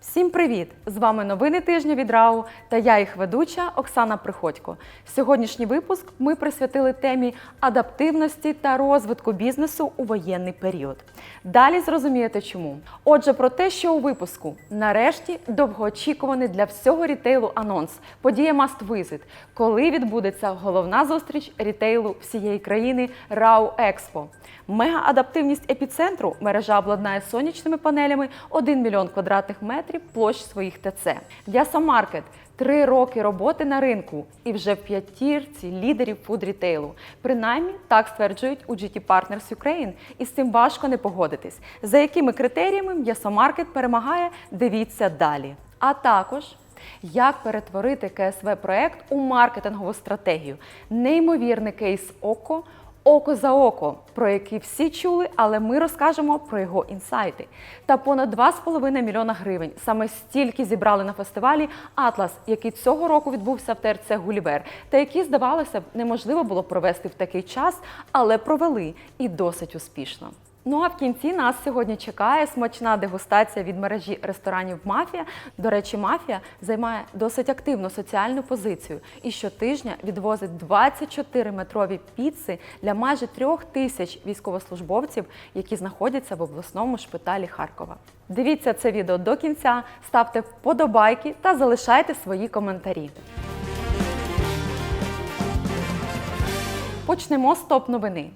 Всім привіт! З вами новини тижня від РАУ та я їх ведуча Оксана Приходько. Сьогоднішній випуск ми присвятили темі адаптивності та розвитку бізнесу у воєнний період. Далі зрозумієте чому. Отже, про те, що у випуску нарешті довгоочікуваний для всього рітейлу анонс подія Must Visit, коли відбудеться головна зустріч рітейлу всієї країни РАУ Експо. Мега-адаптивність епіцентру мережа обладнає сонячними панелями 1 мільйон квадратних метрів площ своїх ТЦ. Дясомаркет три роки роботи на ринку і вже в п'ятірці лідерів фуд-рітейлу. Принаймні так стверджують у GT Partners Ukraine, і з цим важко не погодитись. За якими критеріями М'ясомаркет перемагає, дивіться далі. А також як перетворити КСВ проект у маркетингову стратегію? Неймовірний кейс ОКО. Око за око, про який всі чули, але ми розкажемо про його інсайти. Та понад 2,5 мільйона гривень саме стільки зібрали на фестивалі Атлас, який цього року відбувся в ТРЦ Гулівер, та який, здавалося б, неможливо було провести в такий час, але провели і досить успішно. Ну а в кінці нас сьогодні чекає смачна дегустація від мережі ресторанів Мафія. До речі, мафія займає досить активну соціальну позицію і щотижня відвозить 24 метрові піци для майже трьох тисяч військовослужбовців, які знаходяться в обласному шпиталі Харкова. Дивіться це відео до кінця, ставте вподобайки та залишайте свої коментарі. Почнемо з топ новини.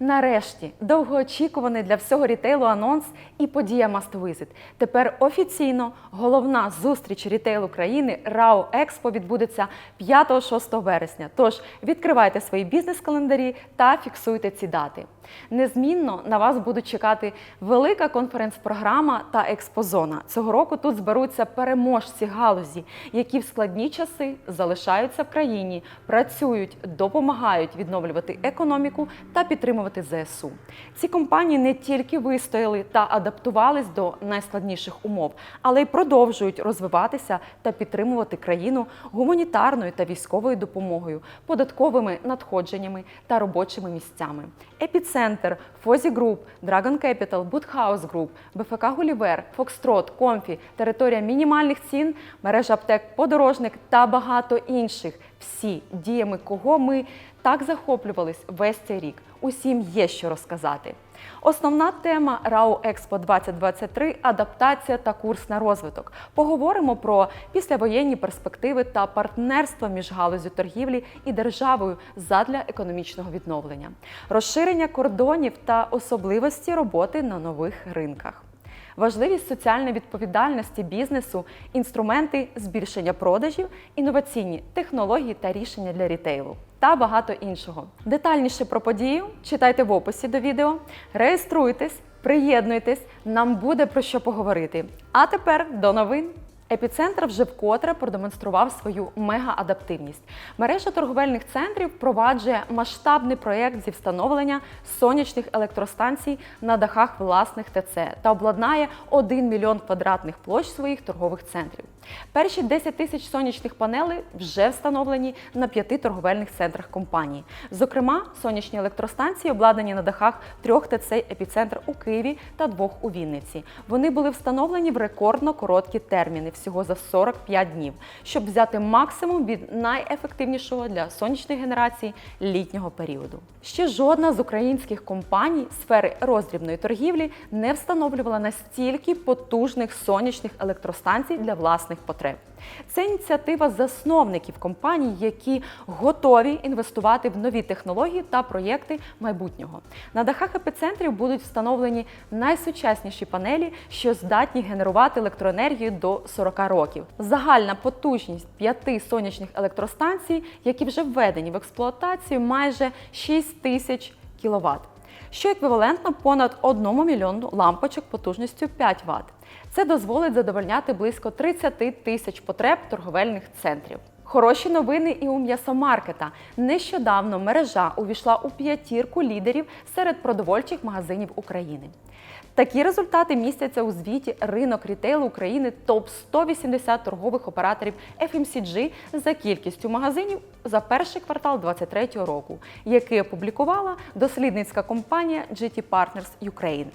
Нарешті довгоочікуваний для всього рітейлу анонс і подія Must Visit. Тепер офіційно головна зустріч рітейлу країни РАО Експо відбудеться 5-6 вересня. Тож відкривайте свої бізнес-календарі та фіксуйте ці дати. Незмінно на вас будуть чекати велика конференц-програма та експозона. Цього року тут зберуться переможці галузі, які в складні часи залишаються в країні, працюють, допомагають відновлювати економіку та підтримувати ЗСУ. Ці компанії не тільки вистояли та адаптувались до найскладніших умов, але й продовжують розвиватися та підтримувати країну гуманітарною та військовою допомогою, податковими надходженнями та робочими місцями. Епіцентр, Фозі Груп, Dragon Capital, Будхаус Груп, БФК Гулівер, Фокстрот, Комфі, територія мінімальних цін, мережа аптек Подорожник та багато інших. Всі діями, кого ми так захоплювались весь цей рік. Усім є що розказати. Основна тема РАО Експо 2023 адаптація та курс на розвиток. Поговоримо про післявоєнні перспективи та партнерство між галузю торгівлі і державою задля економічного відновлення, розширення кордонів та особливості роботи на нових ринках. Важливість соціальної відповідальності бізнесу, інструменти збільшення продажів, інноваційні технології та рішення для рітейлу та багато іншого. Детальніше про подію читайте в описі до відео, реєструйтесь, приєднуйтесь, нам буде про що поговорити. А тепер до новин. Епіцентр вже вкотре продемонстрував свою мега-адаптивність. Мережа торговельних центрів впроваджує масштабний проєкт зі встановлення сонячних електростанцій на дахах власних ТЦ та обладнає 1 мільйон квадратних площ своїх торгових центрів. Перші 10 тисяч сонячних панелей вже встановлені на п'яти торговельних центрах компанії. Зокрема, сонячні електростанції обладнані на дахах трьох ТЦ епіцентр у Києві та двох у Вінниці. Вони були встановлені в рекордно короткі терміни всього за 45 днів, щоб взяти максимум від найефективнішого для сонячної генерації літнього періоду. Ще жодна з українських компаній сфери роздрібної торгівлі не встановлювала настільки потужних сонячних електростанцій для власних потреб. Це ініціатива засновників компаній, які готові інвестувати в нові технології та проєкти майбутнього. На дахах епіцентрів будуть встановлені найсучасніші панелі, що здатні генерувати електроенергію до 40 років. Загальна потужність п'яти сонячних електростанцій, які вже введені в експлуатацію, майже 6 тисяч кВт що еквівалентно понад 1 мільйону лампочок потужністю 5 Вт. Це дозволить задовольняти близько 30 тисяч потреб торговельних центрів. Хороші новини і у м'ясомаркета. Нещодавно мережа увійшла у п'ятірку лідерів серед продовольчих магазинів України. Такі результати містяться у звіті Ринок рітейлу України топ 180 торгових операторів FMCG за кількістю магазинів за перший квартал 2023 року, який опублікувала дослідницька компанія GT Partners Ukraine.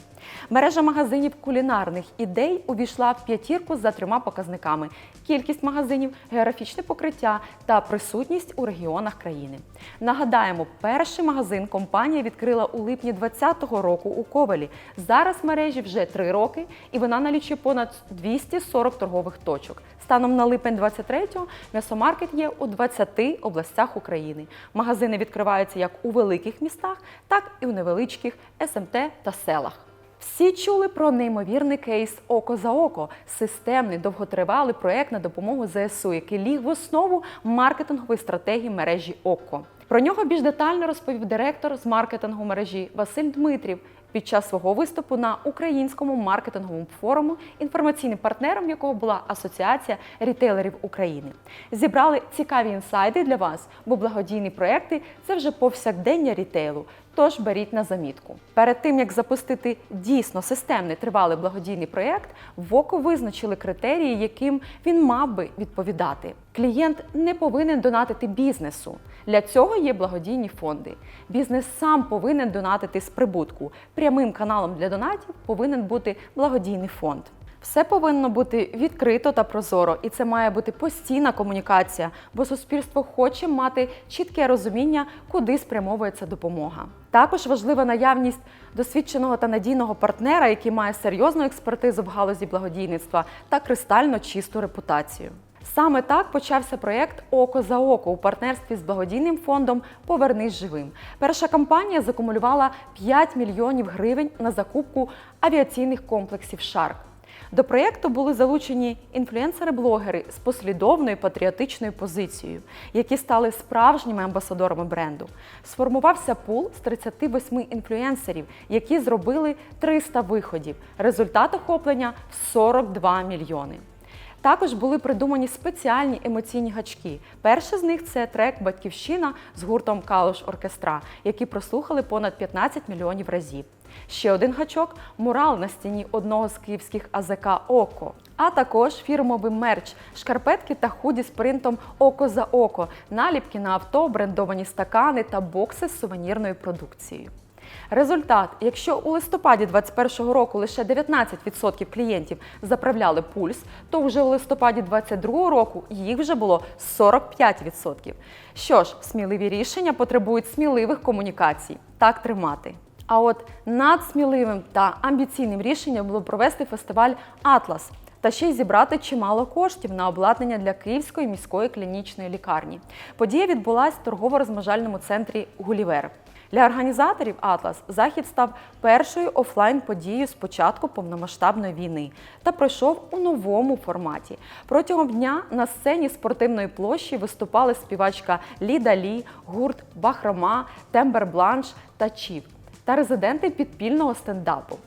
Мережа магазинів кулінарних ідей увійшла в п'ятірку за трьома показниками: кількість магазинів, географічне покриття та присутність у регіонах країни. Нагадаємо, перший магазин компанія відкрила у липні 2020 року у Ковелі. Зараз мережі вже три роки, і вона налічує понад 240 торгових точок. Станом на липень 23-го м'ясомаркет є у 20 областях України. Магазини відкриваються як у великих містах, так і у невеличких СМТ та селах. Всі чули про неймовірний кейс Око за око, системний довготривалий проект на допомогу ЗСУ, який ліг в основу маркетингової стратегії мережі ОКО. Про нього більш детально розповів директор з маркетингу мережі Василь Дмитрів під час свого виступу на українському маркетинговому форуму, інформаційним партнером якого була Асоціація рітейлерів України. Зібрали цікаві інсайди для вас, бо благодійні проекти це вже повсякдення рітейлу. Тож беріть на замітку. Перед тим як запустити дійсно системний тривалий благодійний проєкт, в визначили критерії, яким він мав би відповідати. Клієнт не повинен донатити бізнесу. Для цього є благодійні фонди. Бізнес сам повинен донатити з прибутку. Прямим каналом для донатів повинен бути благодійний фонд. Все повинно бути відкрито та прозоро, і це має бути постійна комунікація, бо суспільство хоче мати чітке розуміння, куди спрямовується допомога. Також важлива наявність досвідченого та надійного партнера, який має серйозну експертизу в галузі благодійництва та кристально чисту репутацію. Саме так почався проєкт Око за око у партнерстві з благодійним фондом Повернись живим. Перша кампанія закумулювала 5 мільйонів гривень на закупку авіаційних комплексів Шарк. До проєкту були залучені інфлюенсери-блогери з послідовною патріотичною позицією, які стали справжніми амбасадорами бренду. Сформувався пул з 38 інфлюенсерів, які зробили 300 виходів. Результат охоплення 42 мільйони. Також були придумані спеціальні емоційні гачки. Перший з них це трек Батьківщина з гуртом Калуш Оркестра, який прослухали понад 15 мільйонів разів. Ще один гачок мурал на стіні одного з київських АЗК Око. А також фірмовий мерч, шкарпетки та худі з принтом Око за око, наліпки на авто, брендовані стакани та бокси з сувенірною продукцією. Результат: якщо у листопаді 2021 року лише 19% клієнтів заправляли пульс, то вже у листопаді 2022 року їх вже було 45%. Що ж, сміливі рішення потребують сміливих комунікацій. Так тримати. А от надсміливим та амбіційним рішенням було провести фестиваль Атлас та ще й зібрати чимало коштів на обладнання для Київської міської клінічної лікарні. Подія відбулась в торгово-розважальному центрі Гулівер. Для організаторів Атлас захід став першою офлайн-подією з початку повномасштабної війни та пройшов у новому форматі. Протягом дня на сцені спортивної площі виступали співачка Ліда Лі, гурт Бахрома, Тембер Бланш та Чів та резиденти підпільного стендапу.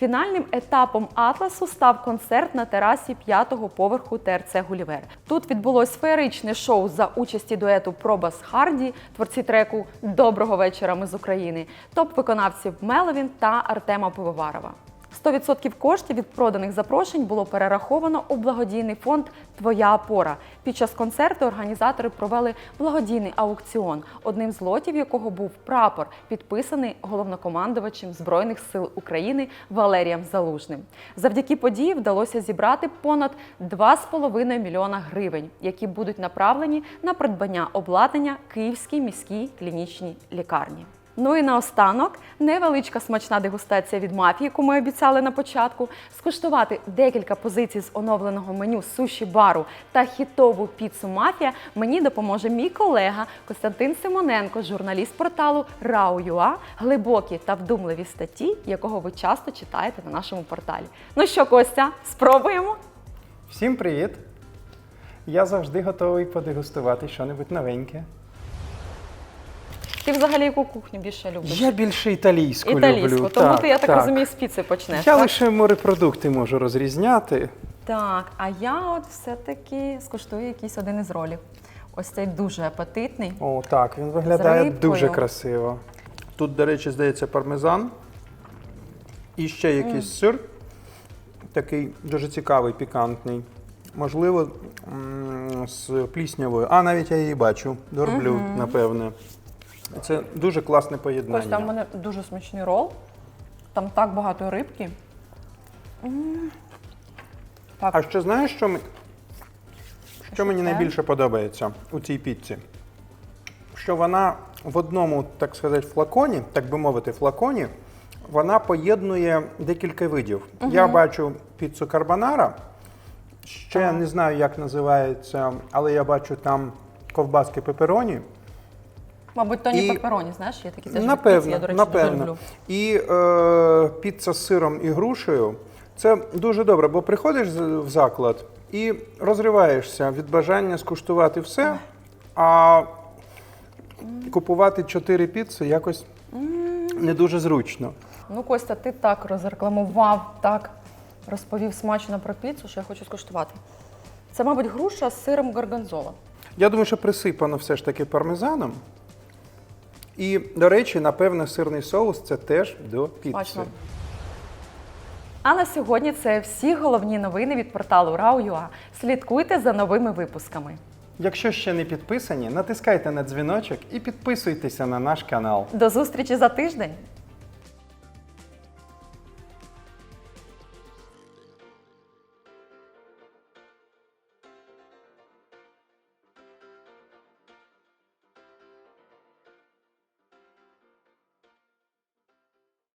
Фінальним етапом Атласу став концерт на терасі п'ятого поверху ТРЦ Гулівер. Тут відбулось феєричне шоу за участі дуету Пробас Харді, творці треку Доброго вечора ми з України, топ-виконавців Меловін та Артема Пивоварова. 100% коштів від проданих запрошень було перераховано у благодійний фонд Твоя опора. Під час концерту організатори провели благодійний аукціон, одним з лотів якого був прапор, підписаний головнокомандувачем Збройних сил України Валерієм Залужним. Завдяки події вдалося зібрати понад 2,5 мільйона гривень, які будуть направлені на придбання обладнання Київській міській клінічній лікарні. Ну і наостанок невеличка смачна дегустація від мафії, яку ми обіцяли на початку. Скуштувати декілька позицій з оновленого меню суші бару та хітову піцу мафія мені допоможе мій колега Костянтин Симоненко, журналіст порталу Рау.ua, глибокі та вдумливі статті, якого ви часто читаєте на нашому порталі. Ну що, Костя, спробуємо? Всім привіт! Я завжди готовий подегустувати щось новеньке. Ти взагалі яку кухню більше любиш? Я більше італійську, Італійську, люблю. тому ти, я так, розумію, з піци почнеш. Я так? лише морепродукти можу розрізняти. Так, а я от все-таки скуштую якийсь один із ролів. Ось цей дуже апетитний. О, так, він виглядає рибкою. дуже красиво. Тут, до речі, здається, пармезан І ще якийсь сир, такий дуже цікавий, пікантний. Можливо, м, з пліснявою. А, навіть я її бачу. Дорблю, напевне. Це дуже класне поєднання. Ось там у мене дуже смачний рол. Там так багато рибки. М. Так, А ще знаєш, що, ми... що мені це? найбільше подобається у цій піці? Що вона в одному, так сказати, флаконі, так би мовити, флаконі, вона поєднує декілька видів. Я бачу піцу карбонара, ще не знаю, як називається, але я бачу там ковбаски пепероні. Мабуть, Тоні і- пепероні, знаєш, є такі теж Напевно, я, до речі, напевно. люблю. І е, піца з сиром і грушею це дуже добре, бо приходиш в заклад і розриваєшся від бажання скуштувати все, а купувати чотири піци якось не дуже зручно. Ну, Костя, ти так розрекламував, так розповів смачно про піцу, що я хочу скуштувати. Це, мабуть, груша з сиром горгонзола. Я думаю, що присипано все ж таки пармезаном. І, до речі, напевно, сирний соус це теж до піци. Смачно. А на сьогодні це всі головні новини від порталу Rau.ua. Слідкуйте за новими випусками. Якщо ще не підписані, натискайте на дзвіночок і підписуйтеся на наш канал. До зустрічі за тиждень!